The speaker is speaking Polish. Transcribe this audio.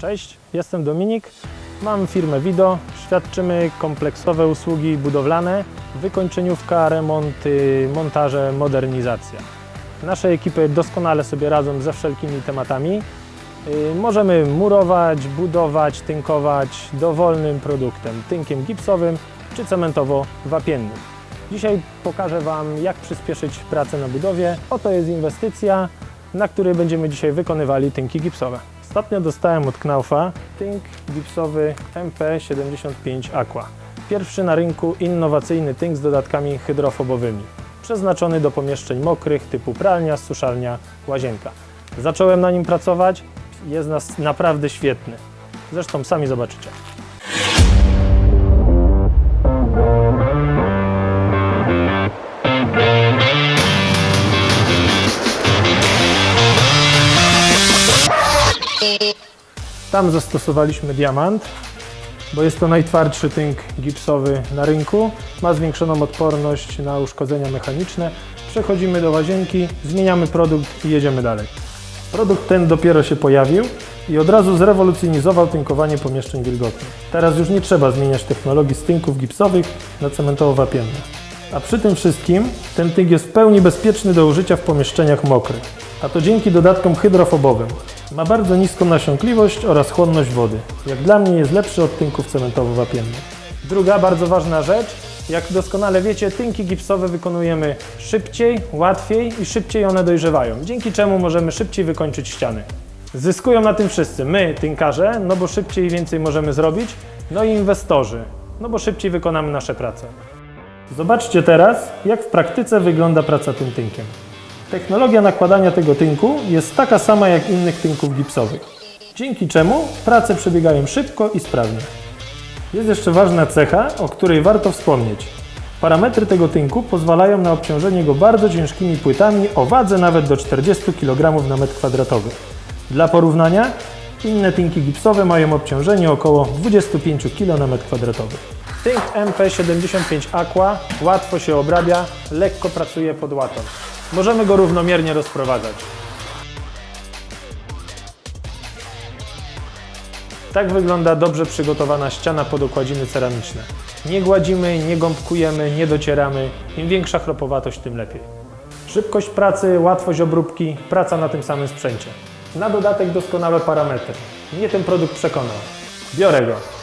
Cześć, jestem Dominik. Mam firmę Wido. Świadczymy kompleksowe usługi budowlane, wykończeniówka, remonty, montaże, modernizacja. Nasze ekipy doskonale sobie radzą ze wszelkimi tematami. Yy, Możemy murować, budować, tynkować dowolnym produktem, tynkiem gipsowym czy cementowo-wapiennym. Dzisiaj pokażę Wam, jak przyspieszyć pracę na budowie. Oto jest inwestycja, na której będziemy dzisiaj wykonywali tynki gipsowe. Ostatnio dostałem od Knaufa tynk gipsowy MP75 Aqua. Pierwszy na rynku innowacyjny tynk z dodatkami hydrofobowymi. Przeznaczony do pomieszczeń mokrych typu pralnia, suszalnia, łazienka. Zacząłem na nim pracować, jest nas naprawdę świetny. Zresztą sami zobaczycie. Tam zastosowaliśmy diamant, bo jest to najtwardszy tynk gipsowy na rynku. Ma zwiększoną odporność na uszkodzenia mechaniczne. Przechodzimy do łazienki, zmieniamy produkt i jedziemy dalej. Produkt ten dopiero się pojawił i od razu zrewolucjonizował tynkowanie pomieszczeń wilgotnych. Teraz już nie trzeba zmieniać technologii z tynków gipsowych na cementowo-wapienne. A przy tym wszystkim ten tynk jest w pełni bezpieczny do użycia w pomieszczeniach mokrych. A to dzięki dodatkom hydrofobowym. Ma bardzo niską nasiąkliwość oraz chłonność wody. Jak dla mnie jest lepszy od tynków cementowo-wapiennych. Druga bardzo ważna rzecz. Jak doskonale wiecie, tynki gipsowe wykonujemy szybciej, łatwiej i szybciej one dojrzewają, dzięki czemu możemy szybciej wykończyć ściany. Zyskują na tym wszyscy. My, tynkarze, no bo szybciej i więcej możemy zrobić, no i inwestorzy, no bo szybciej wykonamy nasze prace. Zobaczcie teraz, jak w praktyce wygląda praca tym tynkiem. Technologia nakładania tego tynku jest taka sama jak innych tynków gipsowych, dzięki czemu prace przebiegają szybko i sprawnie. Jest jeszcze ważna cecha, o której warto wspomnieć. Parametry tego tynku pozwalają na obciążenie go bardzo ciężkimi płytami o wadze nawet do 40 kg na metr kwadratowy. Dla porównania, inne tynki gipsowe mają obciążenie około 25 kg na metr kwadratowy. Tynk MP75 Aqua łatwo się obrabia, lekko pracuje pod łatą. Możemy go równomiernie rozprowadzać. Tak wygląda dobrze przygotowana ściana pod okładziny ceramiczne. Nie gładzimy, nie gąbkujemy, nie docieramy. Im większa chropowatość, tym lepiej. Szybkość pracy, łatwość obróbki, praca na tym samym sprzęcie. Na dodatek doskonałe parametry. Mnie ten produkt przekonał. Biorę go.